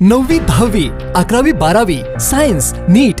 नववी दहावी अकरावी बारावी science NEET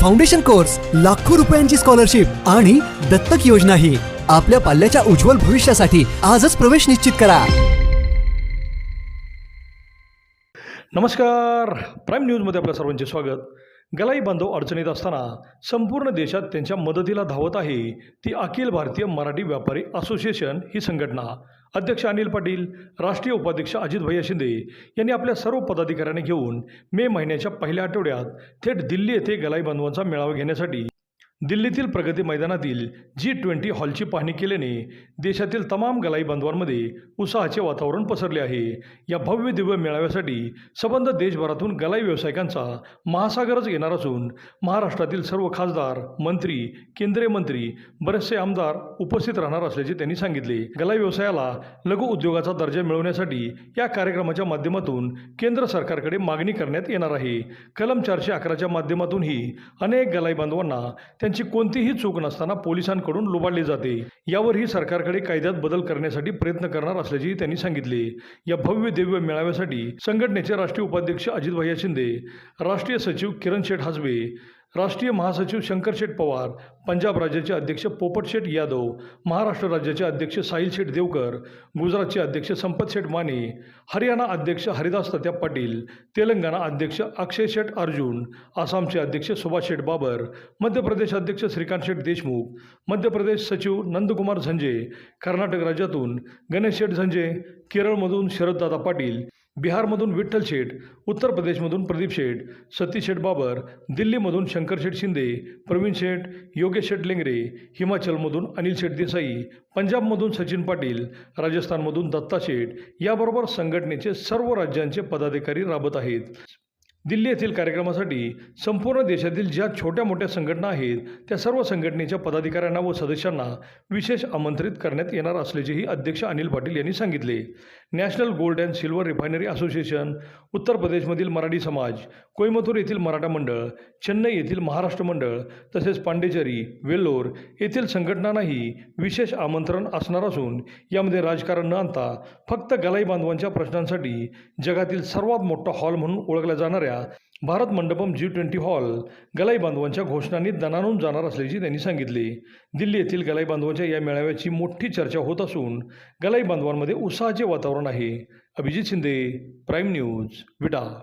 Foundation course लाखो रुपयांची स्कॉलरशिप आणि दत्तक योजना ही आपल्या पाल्याच्या उज्ज्वल भविष्यासाठी आजच प्रवेश निश्चित करा. नमस्कार. प्राईम न्यूजमध्ये आपल्या सर्वांचे स्वागत. गलाई बांधव अडचणीत असताना संपूर्ण देशात त्यांच्या मदतीला धावत आहे ती अखिल भारतीय मराठी व्यापारी असोसिएशन ही संघटना. अध्यक्ष अनिल पाटील राष्ट्रीय उपाध्यक्ष अजित भैया शिंदे यांनी आपल्या सर्व पदाधिकाऱ्यांनी घेऊन मे महिन्याच्या पहिल्या आठवड्यात थेट दिल्ली येथे गलाई बांधवांचा मेळावा घेण्यासाठी दिल्लीतील प्रगती मैदानातील जी ट्वेंटी हॉलची पाहणी केल्याने देशातील तमाम गलाई बांधवांमध्ये उत्साहाचे वातावरण पसरले आहे. या भव्य दिव्य मेळाव्यासाठी संबंध देशभरातून गलाई व्यावसायिकांचा महासागरच येणार असून महाराष्ट्रातील सर्व खासदार मंत्री केंद्रीय मंत्री बरेचसे आमदार उपस्थित राहणार असल्याचे त्यांनी सांगितले. गलाई व्यवसायाला लघु उद्योगाचा दर्जा मिळवण्यासाठी या कार्यक्रमाच्या माध्यमातून केंद्र सरकारकडे मागणी करण्यात येणार आहे. कलम चारशे अकराच्या माध्यमातूनही अनेक गलाई बांधवांना त्यांची कोणतीही चूक नसताना पोलिसांकडून लुबाडली जाते. यावरही सरकारकडे कायद्यात बदल करण्यासाठी प्रयत्न करणार असल्याचेही त्यांनी सांगितले. या भव्य दिव्य मेळाव्यासाठी संघटनेचे राष्ट्रीय उपाध्यक्ष अजित भैया शिंदे राष्ट्रीय सचिव किरण शेठ हासबे राष्ट्रीय महासचिव शंकर शेठ पवार पंजाब राज्याचे अध्यक्ष पोपटशेठ यादव महाराष्ट्र राज्याचे अध्यक्ष साहिल शेठ देवकर गुजरातचे अध्यक्ष संपत शेठ माने हरियाणा अध्यक्ष हरिदास तत्या पाटील तेलंगणा अध्यक्ष अक्षय शेठ अर्जुन आसामचे अध्यक्ष सुभाष शेठ बाबर मध्य प्रदेश अध्यक्ष श्रीकांत शेठ देशमुख मध्य प्रदेश सचिव नंदकुमार झंजे कर्नाटक राज्यातून गणेश शेठ झंजे केरळमधून शरददादा पाटील बिहारमधून विठ्ठल शेठ उत्तर प्रदेशमधून प्रदीप शेठ सतीश शेठ बाबर दिल्लीमधून शंकर शेठ शिंदे प्रवीण शेठ योगेश शेठ लेंगरे हिमाचलमधून अनिल शेठ देसाई पंजाबमधून सचिन पाटील राजस्थानमधून दत्ता शेठ याबरोबर संघटनेचे सर्व राज्यांचे पदाधिकारी राबत आहेत. दिल्ली येथील कार्यक्रमासाठी संपूर्ण देशातील ज्या छोट्या मोठ्या संघटना आहेत त्या सर्व संघटनेच्या पदाधिकाऱ्यांना व सदस्यांना विशेष आमंत्रित करण्यात येणार असल्याचेही अध्यक्ष अनिल पाटील यांनी सांगितले. National gold and silver refinery association उत्तर प्रदेशमधील मराठी समाज कोईमतूर येथील मराठा मंडळ चेन्नई येथील महाराष्ट्र मंडळ तसेच पांडेचेरी वेल्लोर येथील संघटनांनाही विशेष आमंत्रण असणार असून यामध्ये राजकारण न आणता फक्त गलाई बांधवांच्या प्रश्नांसाठी जगातील सर्वात मोठा हॉल म्हणून ओळखल्या जाणाऱ्या Bharat Mandapam G twenty hall गलाई बांधवांच्या घोषणांनी दणानून जाणार असल्याचे त्यांनी सांगितले. दिल्ली येथील गलाई बांधवांच्या या मेळाव्याची मोठी चर्चा होत असून गलाई बांधवांमध्ये उत्साहाचे वातावरण आहे. Abhijit Shinde prime news Vita